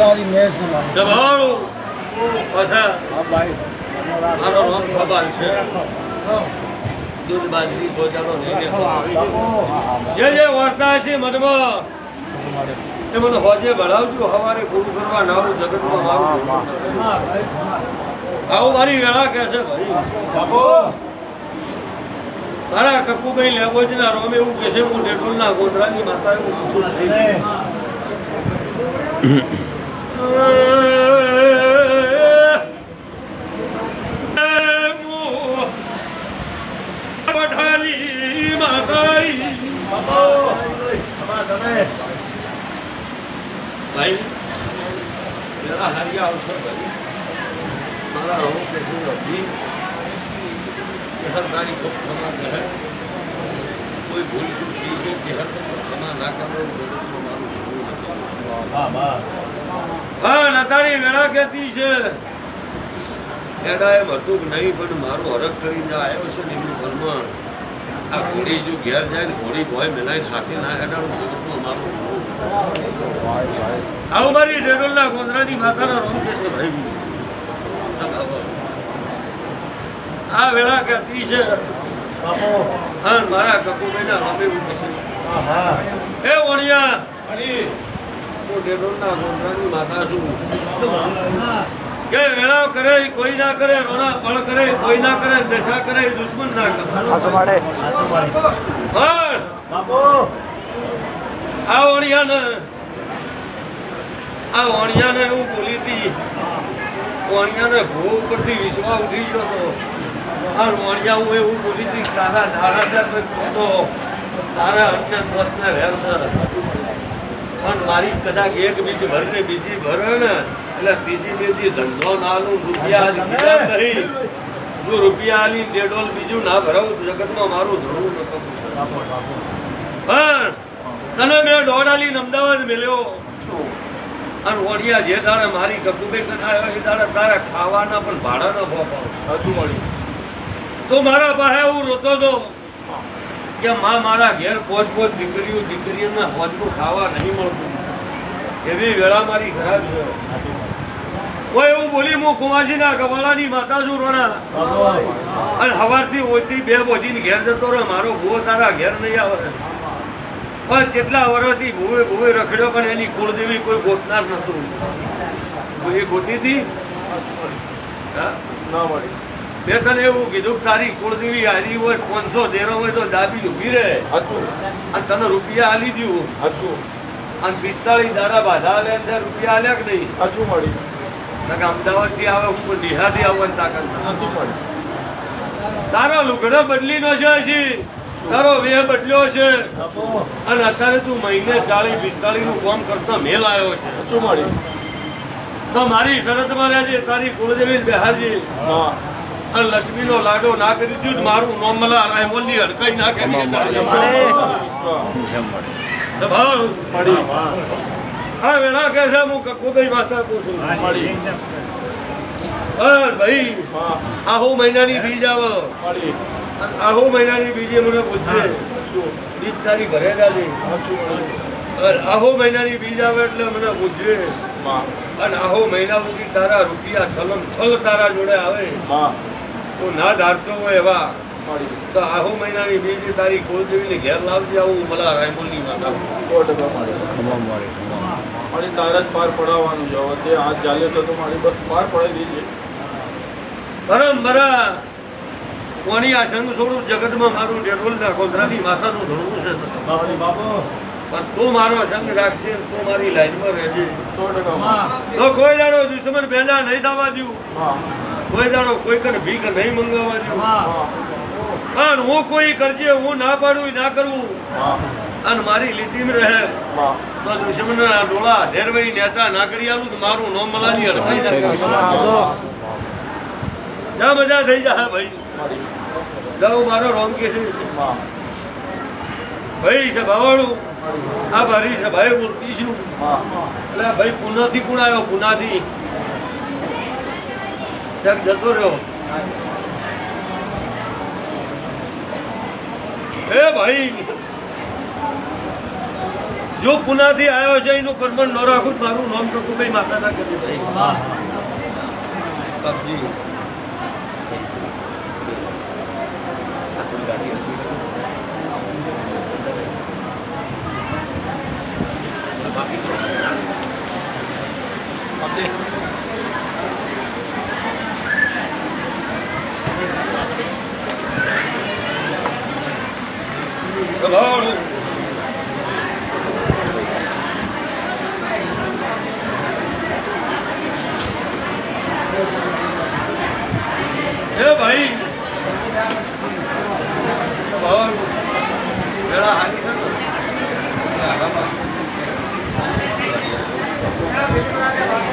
તારી મેં છે પાછા હા ભાઈ. મારો નામ ખબર છે. દૂધ બાજરી લઈને જે જે વાર્તા છે મનમાં એ મને હોજે ભણાવજો. હવારે પૂરું કરવા નાવું જગતમાં મારું આવું મારી વેળા કે છે ભાઈ. મારા કકુભાઈ લેબોજના રોમે એવું કે છે હું ડેટોલના ગોધરાની માતા એવું પૂછું ભાઈ મેરા હારિયા આવશે ભાઈ. મારા રહો કે શું હતી હર તારી ખૂબ ક્ષમા કરે કોઈ ભૂલ ચૂક થઈ છે હર તમને ક્ષમા ના કરો જરૂર મારું ભૂલ નથી હા નતારી વેળા કહેતી છે. એડા એમ હતું કે નહીં પણ મારું હરખ કરીને આવ્યો છે ને એમનું ભરમણ. આ ઘોડી જો ઘેર જાય ને ઘોડી ભોય મેલાઈને હાથે ના હેડાડું જગતનું મારું આવું મારી ડેડોલના ગોંદરાની માતાના રોમ કે ભાઈ. આ વેળા કેતી છે. હા મારા કકુભાઈના રોમે એવું કે છે એ વણિયા હું ડેડોલના માતા છું કે વેળાવ કરે કોઈ ના કરે રોના ફળ કરે કોઈ ના કરે દશા કરે દુશ્મન ના કરે. બસ. આ ઓણિયાને આ બોલી હતી. ઓણિયાને ભૂ ઉપરથી વિશ્વાસ ઉઠી ગયો હતો. આ વણિયા હું એવું બોલી હતી તારા દાડા છે તો તારા અન્ય મતને રહેશે પણ મારી કદાચ એક બીજી ભરને બીજી ભરે ને એટલે ત્રીજી બીજી ધંધો નાનું રૂપિયા નહીં. હું રૂપિયા આલી ડેડોલ બીજું ના ભરાવું જગતમાં મારું ધોળું નતો પણ તને મેં દોડાલી અમદાવાદ મેલ્યો અને ઓડિયા જે દાડે મારી કકુબે કરાયો એ દાડે તારા ખાવાના પણ ભાડાના મળ્યું તો મારા પાસે હું રોતો હતો કે માં મારા ઘેર પોત પોત દીકરીઓ દીકરીઓને હોજનું ખાવા નહીં મળતું. એવી વેળા મારી ખરાબ છે. કોઈ એવું બોલી હું કુમાસીના ગવાલાની માતા છું રોણા. અને સવારથી ઓછી બે બોજીને ઘેર જતો રહે મારો ભૂવો તારા ઘેર નહીં આવે. પણ જેટલા વર્ષથી ભૂવે ભૂવે રખડ્યો પણ એની કુળદેવી કોઈ ગોતનાર નતું કોઈ ગોતી હતી હા? મેં તને એવું કીધું તારી કુળદેવી હારી હોય પાંચસો દેરો હોય તો દાબી ઊભી રહે. અને તને રૂપિયા આલી દઉં અને પિસ્તાળીસ દાડા બાધા આલે અંદર રૂપિયા આલ્યા કે નહીં? નકર અમદાવાદથી આવે હું નિહાથી આવવાની તાકાત નથી. તારો લુગડો બદલી નો છે હજી. તારો વેહ બદલ્યો છે. અને અત્યારે તું મહિને ચાલીસ પિસ્તાળીસનું કામ કરતો મેલ આવ્યો છે. તો મારી શરતમાં રહેજે તારી કુળદેવી બિહારજી અને લક્ષ્મીનો લાડો ના કરી દીધું તો મારું નોમલા રાયમોલની હડકાઈ ના કરી હા વેળા કે છે હું કકુભાઈ માતા કહું છું. બસ ભાઈ. આહો મહિનાની બીજ આવે. આહો મહિનાની બીજે મને પૂછે. બીજ તારી ઘરે જાજે અને આહો મહિનાની બીજ આવે એટલે મને પૂછે અને આહો મહિના સુધી તારા રૂપિયા છલમ છલ તારા જોડે આવે. તો ના ધારતો હોય એવા. તો આહો મહિનાની બીજ તારી કુળદેવીને ઘેર લાવજે આવું મલા રાયમોલની માતા મારી. તારા જ પાર પડાવવાનું છે. હવે તે હાથ ચાલ્યો છે તો મારી બસ પાર પડાવી દીધી પરમ બરા કોની આ સંગ છોડું? જગતમાં મારું ડેટોલ ના કોંધરાની માતાનું ધોળવું છે પણ તું મારો સંગ રાખજે તું મારી લાઈનમાં રહેજે. સો ટકા તો કોઈ દાડો દુશ્મન પેદા નહીં થવા દઉં. હા. કોઈ દાડો કોઈ કને ભીખ નહીં મંગાવવા પણ હું. કોઈ કરજે હું ના પાડું ના કરવું અને મારી લીટીમાં રહે. તો દુશ્મનના ડોળા ધેરવાઈ નેચા ના કરી આલું મારું નો મલાની અડકાઈ જાય. જા. મજા થઈ જાય ભાઈ. જાઉં મારો રોમ કે છે. ભાઈ છે ભાવાળું. આ ભારી છે ભાઈ મૂર્તિ છું. એટલે ભાઈ ભાઈ પુનાથી કોણ આવ્યો? પુનાથી. શેક જતો રહ્યો. એ ભાઈ જો પુનાથી આવ્યો છે એનું પરમણ ન રાખું મારું નામ તો માતાના કરી ભાઈ કબજી આપણી ગાડી હતી. Hello. Yeah, I'm not sure. Yeah, I'm